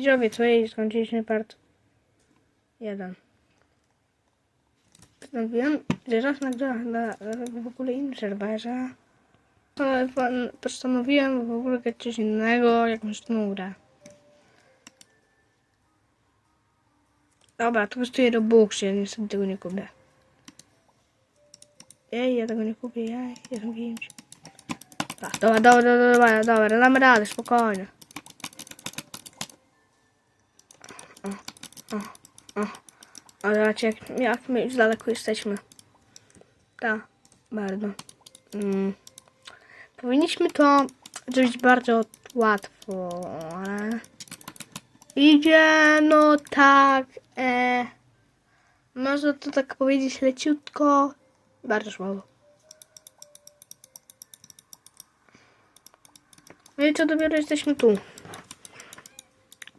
Widzowie, co jej skończyliśmy part jeden. Postanowiłem, że raz nagrałem na, na w ogóle innym serwerze. Postanowiłem w ogóle grać coś innego, jakąś nurę. Dobra, to kosztuje Robuxie, niestety tego nie kupię. Ej, ja tego nie kupię, ej, jestem kimś. Tak, dobra, dobra, dobra, dobra, dobra, damy radę, spokojnie. O, o. Ale zobaczcie, jak, jak my już daleko jesteśmy. Tak, bardzo. Mm. Powinniśmy to zrobić bardzo łatwo, ale... Idzie, no tak, e... Można to tak powiedzieć leciutko. Bardzo słabo. No i co, dopiero jesteśmy tu.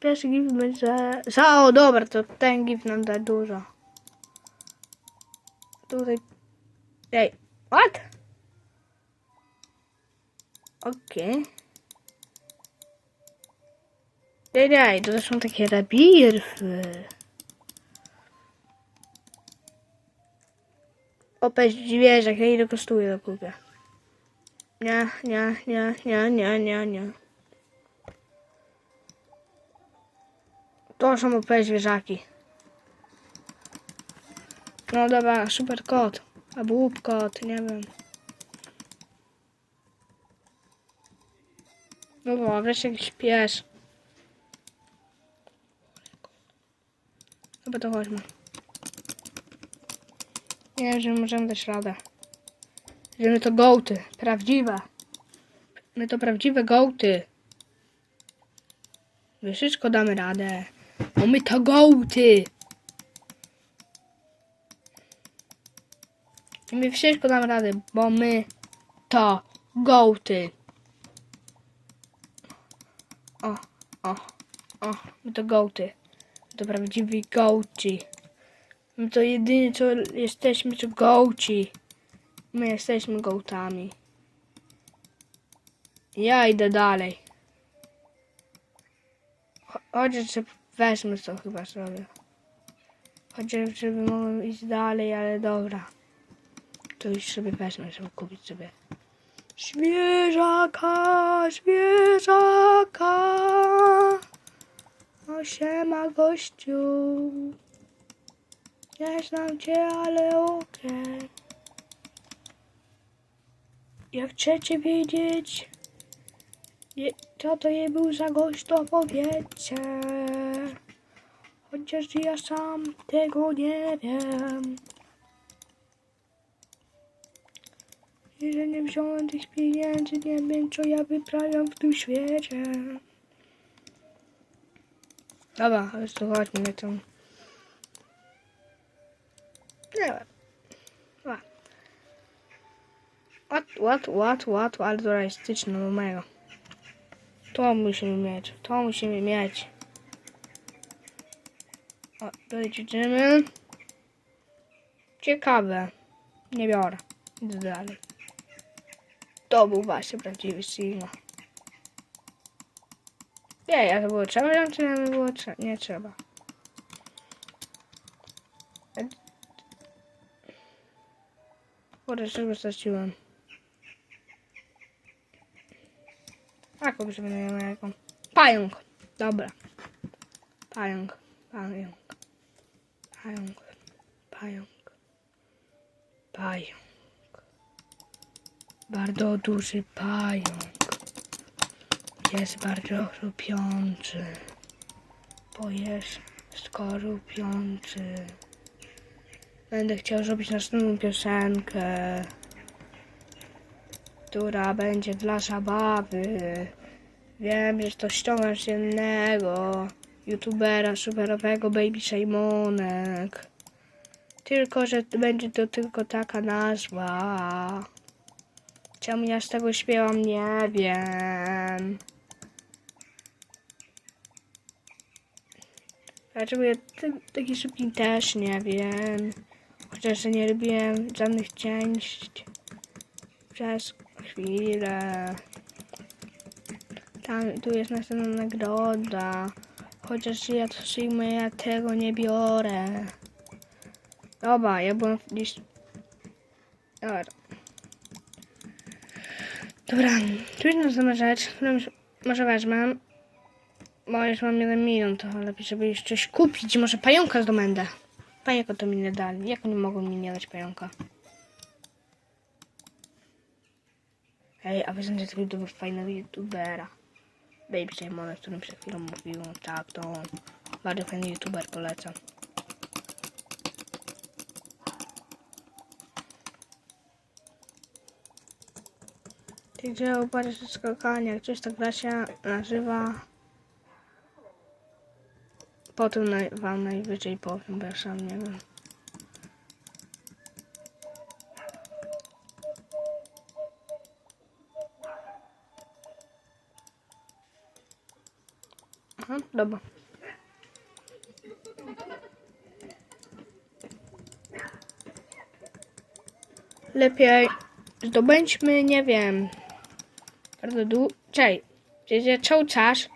Pierwszy gif będzie... Za, o, dobra, to ten gif nam da dużo. Tutaj... Ej, what? Okej. Ej, ej, to są takie rabirfy. Opeć zwierzak, ja ile kosztuje to kupię. Nie, nie, nie, nie, nie, nie, nie. To są OP zwierzaki. No dobra, super kot. Albo łup kot, nie wiem. No bo wreszcie jakiś pies. Dobra, to chodźmy. Nie wiem, że możemy dać radę. Że my to gołty. Prawdziwe. My to prawdziwe gołty. My wszystko damy radę. Bo my to gołty. I my wszystko damy radę, bo my to gołty. O, o, o, my to gołty. My to prawdziwi gołci. My to jedynie co jesteśmy to gołci. My jesteśmy gołtami. Ja idę dalej. Cho- Chociaż wezmę to chyba sobie. Chociaż żeby mogłem iść dalej, ale dobra. To już sobie wezmę, żeby kupić sobie. Zwierzaka, zwierzaka. O siema gościu. Nie znam cię, ale okej. Jak chcecie wiedzieć, co to je był za gość, to powiedzcie. Chociaż ja sam tego nie wiem. I że nie wziąłem tych pieniędzy, nie wiem co ja wyprawiam w tym świecie. Dobra, ale to chodźmy tą. Nie wiem. Łat, łat, ale to realistyczne do mojego. To musimy mieć, to musimy mieć. O, ćwiczymy. Ciekawe. Nie biorę. Idę dalej. To był właśnie prawdziwy Sigma. Nie, ja to było trzeba wziąć, czy nie było trzeba? Nie trzeba. Kurde, czego straciłem? Jaką sobie jaką? Pająk. Dobra. Pająk. Pająk. Pająk. Pająk. Pająk. Bardzo duży pająk. Jest bardzo chrupiący. Bo jest skorupiący. Będę chciał zrobić następną piosenkę, która będzie dla zabawy. Wiem, że to ściągasz jednego youtubera superowego Baby Simonek. Tylko, że będzie to tylko taka nazwa. Czemu ja z tego śpiewam, nie wiem. Dlaczego ja ty, taki szybki też nie wiem. Chociaż nie robiłem żadnych cięć przez chwilę. Tam, tu jest następna nagroda. Chociaż ja to Sigma, ja tego nie biorę. Dobra, ja byłem gdzieś... Dobra. Dobra, tu jest następna rzecz, którą już może wezmę. Bo już mam jeden milion, to lepiej żeby już coś kupić. Może pająka zdobędę. Pająka to mi nie dali. Jak oni mogą mi nie dać pająka? Ej, a wy znacie YouTuber, fajnego youtubera. Baby Simon, o którym przed chwilą mówiłem. Tak, to on. Bardzo fajny youtuber, polecam. Ty gdzie uparcie skakania, jak coś ta gra się nazywa. Potem wam najwyżej powiem, bo ja sam nie wiem. Aha, dobra. Lepiej zdobędźmy, nie wiem, bardzo dłu... Czekaj, gdzie czas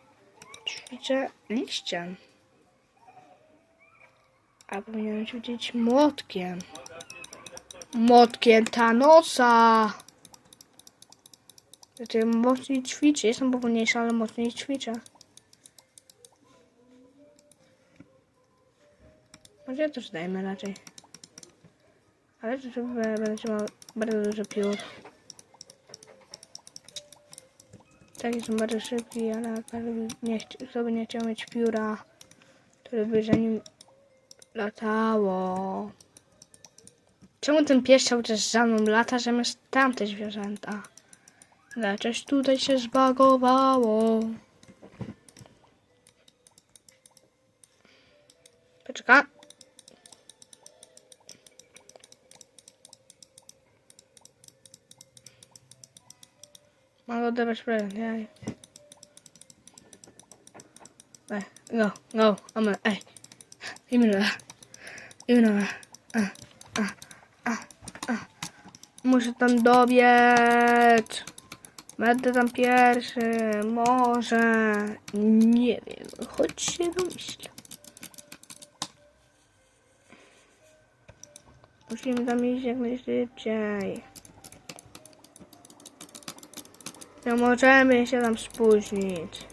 ćwiczę liściem. A powinienem ćwiczyć młotkiem. Młotkiem Thanosa. Znaczy mocniej ćwiczę. Jestem powolniejszy, ale mocniej ćwiczę. Może to zdajemy raczej. Ale to żeby będę trzymał bardzo dużo piór. Tak, jestem bardzo szybki, ale nie kto by nie chciał mieć pióra, które by za nim latało. Czemu ten pies cały czas za mną lata, zamiast tamte zwierzęta? Ale coś tutaj się zbagowało. Poczekaj. Mogę odebrać prezent, nie? Ej, go, go, mamy, ej. Imra, Imra, a, a, a, a. Muszę tam dobiec. Będę tam pierwszy, może, nie wiem, choć się domyślę. Musimy tam iść jak najszybciej. Nie możemy się tam spóźnić.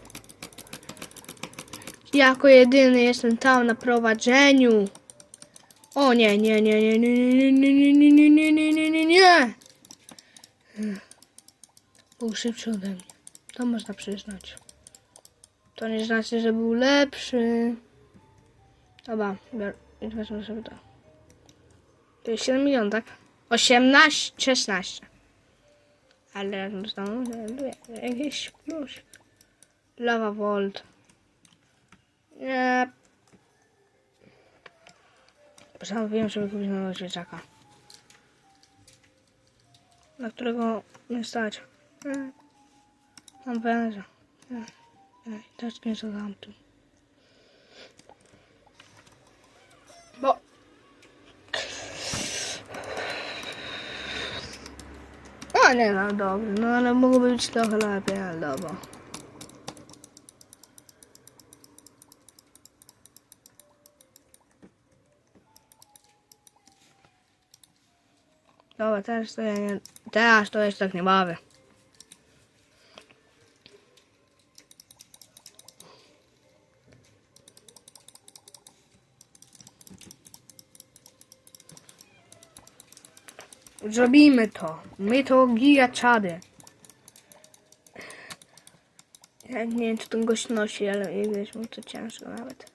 Jako jedyny jestem tam na prowadzeniu. O nie, nie, nie, nie, nie, nie, nie, nie, nie, nie, nie, nie, nie, nie. Był szybszy ode mnie. To można przyznać. To nie znaczy, że był lepszy. Dobra, wezmę sobie to. To jest 7 milionów, tak? 18, 16. Ale domu znajduję jakiś plusik. Lava Volt. Nie. Postanowiłem sobie kupić nowego dzieciaka. Na którego nie stać. Nie. Mam węża. Też nie za tamtym. Nie no, dobry. No ale mogłoby być trochę lepiej, ale dobra. Dobra, teraz to ja nie... Teraz to tak nie bawię. Zrobimy to. My to gigaczady. Ja nie wiem, czy ten gość nosi, ale wiesz, mu to ciężko nawet.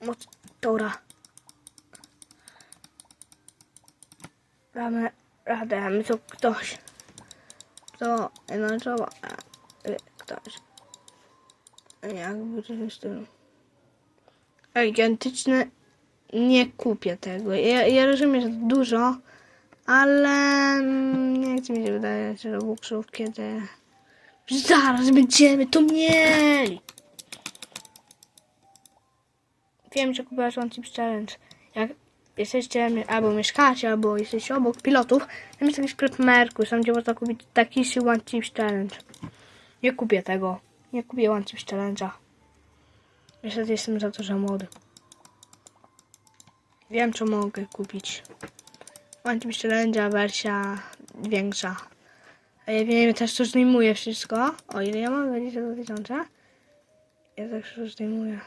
Moc Tora. Damy radę, my to ktoś. To, no trzeba, ktoś. Jakby coś z tym. Gigantyczne nie kupię tego. Ja, ja rozumiem, że dużo, ale nie chcę mi się wydawać Robuxów, kiedy zaraz będziemy to mieli. Wiem, że kupiłaś One Tips Challenge. Jak jesteście albo mieszkacie, albo jesteście obok pilotów, tam jest taki sklep Merkus, tam gdzie można kupić taki One Tips Challenge. Nie kupię tego. Nie kupię One Team Challenge'a. Niestety jestem za to za młody. Wiem, co mogę kupić. Team Challenge'a wersja większa. A ja wiem też, co zdejmuję wszystko. O ile ja mam 22 tysiące. Ja też to zdejmuję.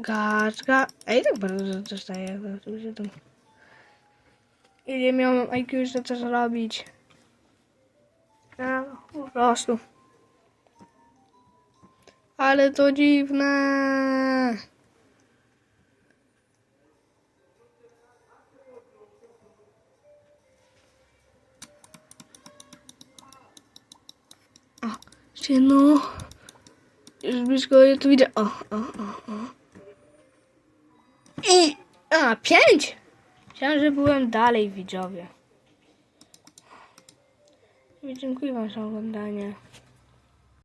Gaczka. Ej, tak bardzo dostaję. Ile miałem IQ, że to zrobić? No, po prostu. Ale to dziwne. O, jeszcze. Już blisko ja tu widzę. O, o, o, o. I. A, pięć! Myślałem, że byłem dalej, widzowie. Dziękuję wam za oglądanie.